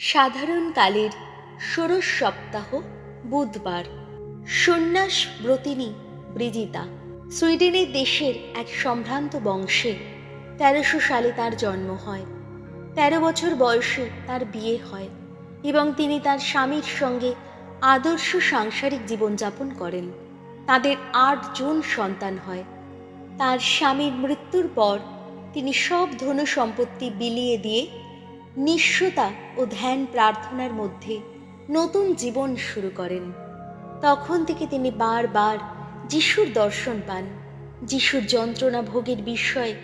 সাধারণকালের ষোড়শ সপ্তাহ বুধবার। সন্ন্যাস ব্রতিনী ব্রিজিতা, সুইডেনের দেশের এক সম্ভ্রান্ত বংশে তেরোশো সালে তার জন্ম হয়। তেরো বছর বয়সে তার বিয়ে হয় এবং তিনি তার স্বামীর সঙ্গে আদর্শ সাংসারিক জীবনযাপন করেন। তাদের আট জন সন্তান হয়। তার স্বামীর মৃত্যুর পর তিনি সব ধন সম্পত্তি বিলিয়ে দিয়ে নিঃস্বতা ও ধ্যান প্রার্থনার মধ্যে নতুন জীবন শুরু করেন। তখন থেকে তিনি বারবার যিশুর দর্শন পান। যিশুর যন্ত্রণা ভোগের বিষয়ে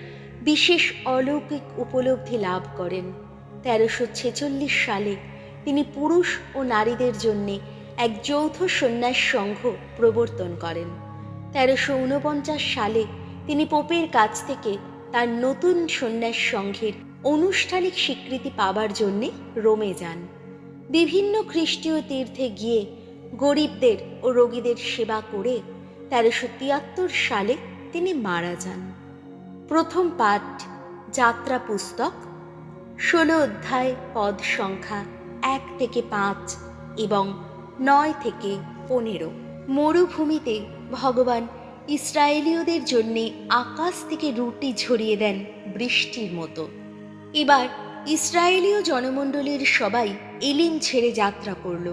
বিশেষ অলৌকিক উপলব্ধি লাভ করেন। তেরোশো ছেচল্লিশ সালে তিনি পুরুষ ও নারীদের জন্যে এক যৌথ সন্ন্যাস সংঘ প্রবর্তন করেন। তেরোশো উনপঞ্চাশ সালে তিনি পোপের কাছ থেকে তার নতুন সন্ন্যাস সংঘের আনুষ্ঠানিক স্বীকৃতি পাবার জন্যে রোমে যান। বিভিন্ন খ্রিস্টীয় তীর্থে গিয়ে গরিবদের ও রোগীদের সেবা করে তেরোশো তিয়াত্তর সালে তিনি মারা যান। প্রথম পাঠ, যাত্রা পুস্তক, ষোলো অধ্যায়, পদ সংখ্যা এক থেকে পাঁচ এবং নয় থেকে পনেরো। মরুভূমিতে ভগবান ইসরায়েলীয়দের জন্যে আকাশ থেকে রুটি ঝরিয়ে দেন বৃষ্টির মতো। এবার ইসরায়েলীয় জনমণ্ডলীর সবাই এলিম ছেড়ে যাত্রা করল।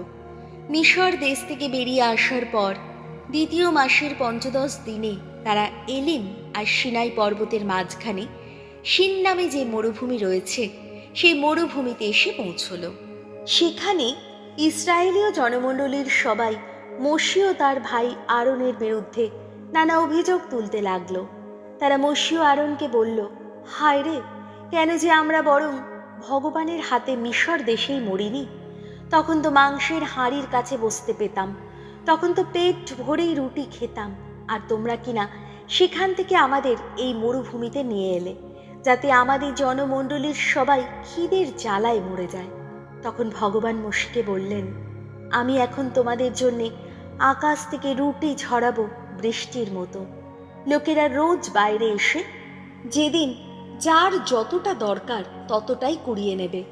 মিশর দেশ থেকে বেরিয়ে আসার পর দ্বিতীয় মাসের পঞ্চদশ দিনে তারা এলিম আর সিনাই পর্বতের মাঝখানে সিন নামে যে মরুভূমি রয়েছে, সেই মরুভূমিতে এসে পৌঁছল। সেখানে ইসরায়েলীয় জনমণ্ডলীর সবাই মসিও তার ভাই আরনের বিরুদ্ধে নানা অভিযোগ তুলতে লাগল। তারা মসিও আরনকে বলল হায় রে কেন যে আমরা বরং ভগবানের হাতে মিশর দেশেই মরিনি? তখন তো মাংসের হাঁড়ির কাছে বসতে পেতাম। তখন তো পেট ভরেই রুটি খেতাম। আর তোমরা কিনা সেখান থেকে আমাদের এই মরুভূমিতে নিয়ে এলে, যাতে আমাদের জনমণ্ডলীর সবাই খিদের জ্বালায় মরে যায়। তখন ভগবান মসিকে বললেন, আমি এখন তোমাদের জন্যে আকাশ থেকে রুটি ঝরাবো বৃষ্টির মতো। লোকেরা রোজ বাইরে এসে যেদিন যার যতটা দরকার ততটাই কুড়িয়ে নেবে।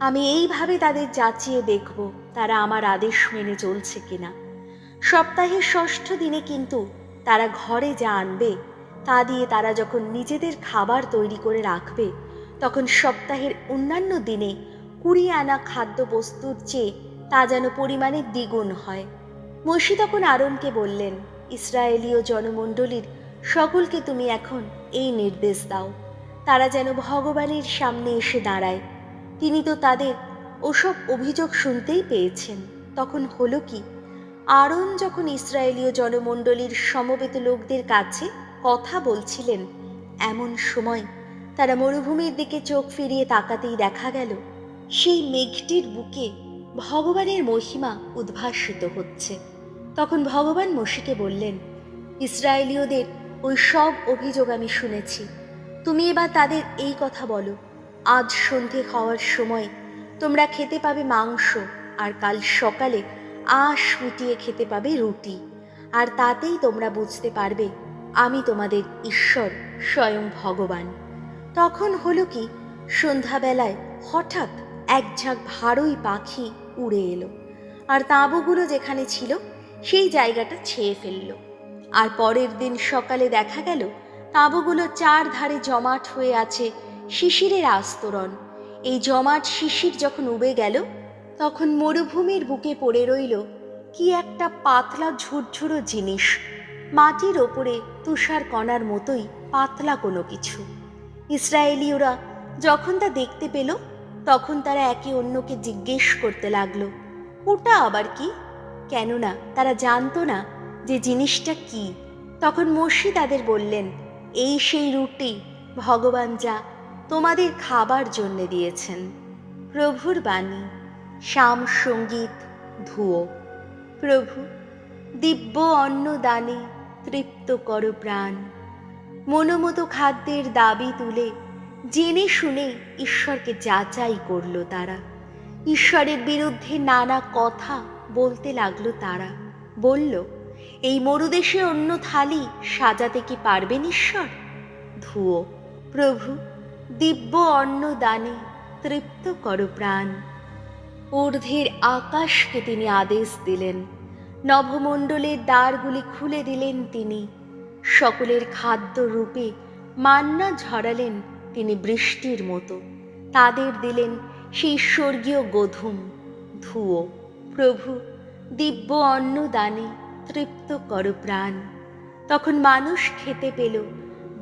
আমি এইভাবে তাদের যাচিয়ে দেখব তারা আমার আদেশ মেনে চলছে কিনা। সপ্তাহের ষষ্ঠ দিনে কিন্তু তারা ঘরে যা আনবে, তা দিয়ে তারা যখন নিজেদের খাবার তৈরি করে রাখবে, তখন সপ্তাহের অন্যান্য দিনে কুড়ি আনা খাদ্যবস্তুর চেয়ে তা যেন পরিমাণে দ্বিগুণ হয়। মসি তখন আরনকে বললেন, ইসরায়েলীয় জনমণ্ডলীর সকলকে তুমি এখন এই নির্দেশ দাও। তারা যেন ভগবানের সামনে এসে দাঁড়ায়। তিনি তো তাদের ওসব অভিযোগ শুনতেই পেয়েছেন। তখন হলো কি, আরন যখন ইসরায়েলীয় জনমণ্ডলীর সমবেত লোকদের কাছে কথা বলছিলেন, এমন সময় তারা মরুভূমির দিকে চোখ ফিরিয়ে তাকাতেই দেখা গেল, সেই মেঘটির বুকে ভগবানের মহিমা উদ্ভাসিত হচ্ছে। তখন ভগবান মসিকে বললেন, ইসরায়েলীয়দের ওই সব অভিযোগ আমি শুনেছি। তুমি এবার তাদের এই কথা বলো। আজ সন্ধে খাওয়ার সময় তোমরা খেতে পাবে মাংস, আর কাল সকালে আশ মিটিয়ে খেতে পাবে রুটি। আর তাতেই তোমরা বুঝতে পারবে, আমি তোমাদের ঈশ্বর, স্বয়ং ভগবান। তখন হলো কি, সন্ধ্যাবেলায় হঠাৎ এক ঝাঁক ভারই পাখি উড়ে এলো, আর তাঁবুগুলো যেখানে ছিল সেই জায়গাটা ছেয়ে ফেলল। আর পরের দিন সকালে দেখা গেল তাঁবুগুলো চার ধারে জমাট হয়ে আছে শিশিরের আস্তরণ। এই জমাট শিশির যখন উবে গেল, তখন মরুভূমির বুকে পড়ে রইল কি একটা পাতলা ঝুরঝুরো জিনিস। মাটির ওপরে তুষার কণার মতোই পাতলা কোনো কিছু। ইসরায়েলীয়রা যখন তা দেখতে পেল, তখন তারা একে অন্যকে জিজ্ঞেস করতে লাগল, ওটা আবার কি? কেননা তারা জানতো না যে জিনিসটা কি। তখন মসি তাদের বললেন এই সেই রুটি ভগবান যা তোমাদের খাবার জন্য দিয়েছেন। প্রভুর বাণী, শ্যাম সংগীত, ধুয়ো। প্রভু, দিব্য অন্ন দানে তৃপ্ত কর প্রাণ। মনোমতো খাদ্যের দাবি তুলে, জেনে শুনে ঈশ্বরকে যাচাই করল তারা। ঈশ্বরের বিরুদ্ধে নানা কথা বলতে লাগল তারা। বলল এই মরুদেশে অন্য থালি সাজাতে কি পারবেন ঈশ্বর? ধুয়ো, প্রভু, দিব্য অন্ন দানে তৃপ্ত কর প্রাণ। ঊর্ধ্বের আকাশকে তিনি আদেশ দিলেন নভমণ্ডলের দ্বারগুলি খুলে দিলেন তিনি, সকলের খাদ্য রূপে মান্না ঝরালেন তিনি বৃষ্টির মতো। তাদের দিলেন সেই স্বর্গীয় গোধূম। ধুয়ো, প্রভু, দিব্য অন্ন দানে তৃপ্ত কর প্রাণ। তখন মানুষ খেতে পেল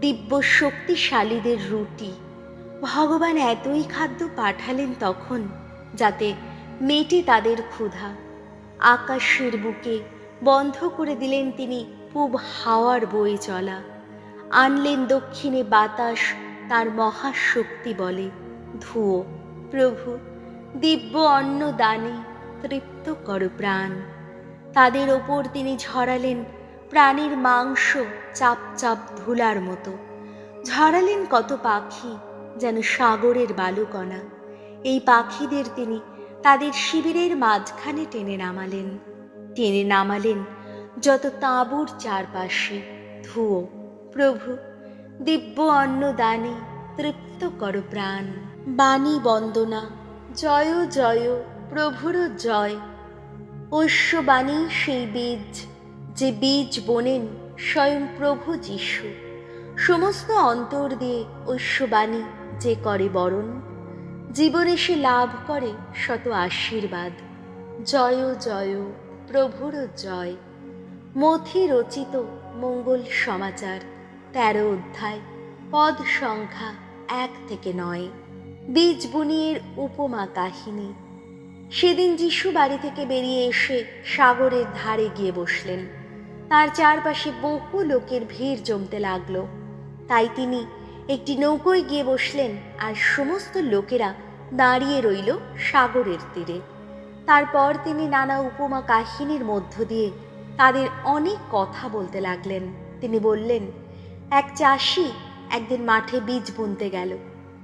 দিব্য শক্তিশালীদের রুটি। ভগবান এতই খাদ্য পাঠালেন তখন যাতে মেটে তাদের ক্ষুধা। আকাশের বুকে বন্ধ করে দিলেন তিনি পূব হাওয়ার বয়ে চলা। আনলেন দক্ষিণে বাতাস, তার মহাশক্তি বলে, ধুয়ো প্রভু, দিব্য অন্ন দানে তৃপ্ত কর প্রাণ। তাদের ওপর তিনি ঝরালেন প্রাণীর মাংস চাপ চাপ ধুলার মতো। ঝরালেন কত পাখি যেন সাগরের বালুকণা। এই পাখিদের তিনি তাদের শিবিরের মাঝখানে টেনে নামালেন। টেনে নামালেন যত তাঁবুর চারপাশে, ধুয়ো, প্রভু, দিব্য অন্ন দানে তৃপ্ত কর প্রাণ। বাণী বন্দনা, জয় জয়, প্রভুর জয়। ঐশ্ববাণী সেই বীজ, যে বীজ বোনেন স্বয়ং প্রভু যিশু। সমস্ত অন্তর দিয়ে ঐশ্ববাণী যে করে বরণ, জীবনে সে লাভ করে শত আশীর্বাদ। জয় জয়, প্রভুর জয়। মথি রচিত মঙ্গল সমাচার, তেরো অধ্যায়, পদ সংখ্যা এক থেকে নয়। বীজ বুনিয়ের উপমা কাহিনী। সেদিন যিশু বাড়ি থেকে বেরিয়ে এসে সাগরের ধারে গিয়ে বসলেন। তার চারপাশে বহু লোকের ভিড় জমতে লাগল। তাই তিনি একটি নৌকোয় গিয়ে বসলেন আর সমস্ত লোকেরা দাঁড়িয়ে রইল সাগরের তীরে। তারপর তিনি নানা উপমা কাহিনীর মধ্য দিয়ে তাদের অনেক কথা বলতে লাগলেন। তিনি বললেন, এক চাষি একদিন মাঠে বীজ বুনতে গেল।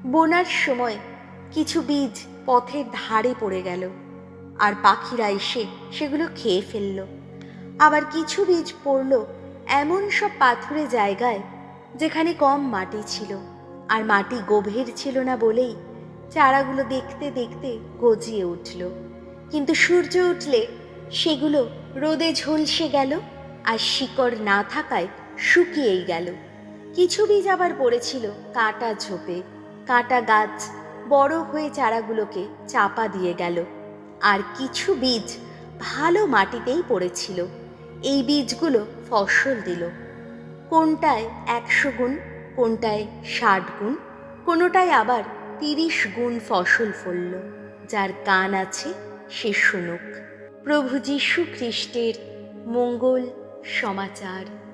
বোনার সময় কিছু বীজ পথের ধারে পড়ে গেল। আর পাখিরা এসে সেগুলো খেয়ে ফেলল। আবার কিছু বীজ পড়ল এমন সব পাথুরে জায়গায় যেখানে কম মাটি ছিল। আর মাটি গভীর ছিল না বলেই চারাগুলো দেখতে দেখতে গজিয়ে উঠল। কিন্তু সূর্য উঠলে সেগুলো রোদে ঝলসে গেল আর শিকড় না থাকায় শুকিয়েই গেল। কিছু বীজ আবার পড়েছিল কাঁটা ঝোপে, কাঁটা গাছ বড় হয়ে চারাগুলোকে চাপা দিয়ে গেল। আর কিছু বীজ ভালো মাটিতেই পড়েছিল। এই বীজগুলো ফসল দিল। কোনটায় একশো গুণ, কোনটায় ষাট গুণ, কোনোটায় আবার তিরিশ গুণ ফসল ফলল। যার কান আছে সে শুনুক। প্রভু যীশু খ্রিস্টের মঙ্গল সমাচার।